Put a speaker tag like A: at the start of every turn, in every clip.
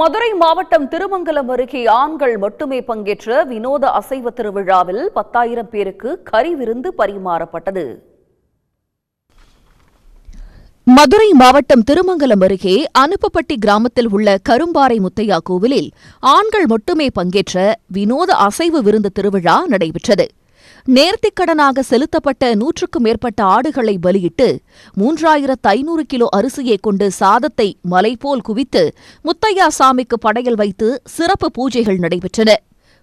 A: மதுரை மாவட்டம் திருமங்கலம் அருகே ஆண்கள் மட்டுமே பங்கேற்ற வினோத அசைவ திருவிழாவில் பத்தாயிரம் பேருக்கு கறி விருந்து பரிமாறப்பட்டது. மதுரை மாவட்டம் திருமங்கலம் அருகே அனுப்பப்பட்டி கிராமத்தில் உள்ள கரும்பாறை முத்தையா கோவிலில் ஆண்கள் மட்டுமே பங்கேற்ற வினோத அசைவு விருந்து திருவிழா நடைபெற்றது. நேர்த்திக்கடனாக செலுத்தப்பட்ட நூற்றுக்கும் மேற்பட்ட ஆடுகளை பலியிட்டு மூன்றாயிரத்து ஐநூறு கிலோ அரிசியை கொண்டு சாதத்தை மலைபோல் குவித்து முத்தையா சாமிக்கு படையல் வைத்து சிறப்பு பூஜைகள் நடைபெற்றன.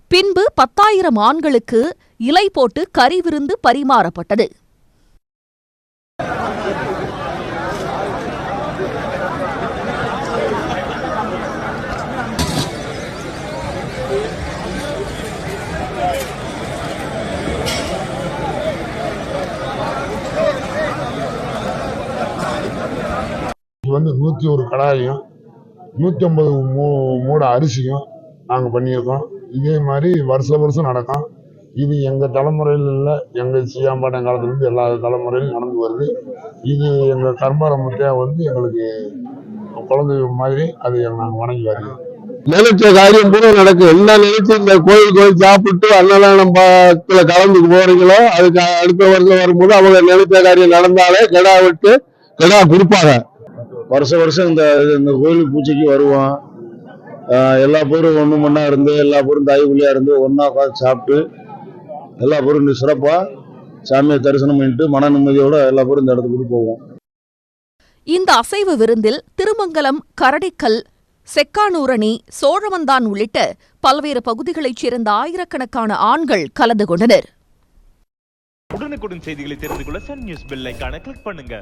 A: பின்பு பத்தாயிரம் ஆண்களுக்கு இலை போட்டு கறி விருந்து பரிமாறப்பட்டது.
B: வந்து நூற்றி ஒரு கடாயும் நூற்றி ஐம்பது மூ மூட அரிசியும் நாங்கள் பண்ணியிருக்கோம். இதே மாதிரி வருஷ வருஷம் நடக்கும். இது எங்கள் தலைமுறையில் இல்லை எங்கள் சியாம்பாட்டம் காலத்துலேருந்து எல்லா தலைமுறையிலும் நடந்து வருது. இது எங்கள் கர்மாரம்பத்தையாக வந்து எங்களுக்கு குழந்தை மாதிரி அதை நாங்கள் வணங்கி வருகிறோம்.
C: நினைச்ச காரியம் கூட நடக்கும் என்ன நினைச்சு இந்த கோயில் கோயில் சாப்பிட்டு அன்னதானம் பக்கத்துல கலந்து போறீங்களோ அதுக்கு அடுத்த வருஷம் வரும்போது அவங்க நினைச்ச காரியம் நடந்தாலே கெடா விட்டு கெடா கொடுப்பாங்க. வருஷம் வருஷம் இந்த இந்த கோயில் பூஜைக்கு வருவோம். ஆஹ் எல்லா பேரும் ஒண்ணு மண்ணா இருந்து எல்லா பேரும் தாய் புள்ளியா இருந்து ஒண்ணா உட்காந்து சாப்பிட்டு எல்லா பேரும் சிறப்பா சாமியை தரிசனம் பண்ணிட்டு மன நிம்மதியோட எல்லா பேரும் இந்த இடத்துக்கு போவோம்.
A: இந்த அசைவு விருந்தில் திருமங்கலம் கரடிக்கல் செக்கானூரணி சோழவந்தான் உள்ளிட்ட பல்வேறு பகுதிகளைச் சேர்ந்த ஆயிரக்கணக்கான ஆண்கள் கலந்து கொண்டனர்.
D: உடனுக்குடன் செய்திகளை தெரிந்து கொள்ள சன் நியூஸ் பெல் கிளிக் பண்ணுங்க.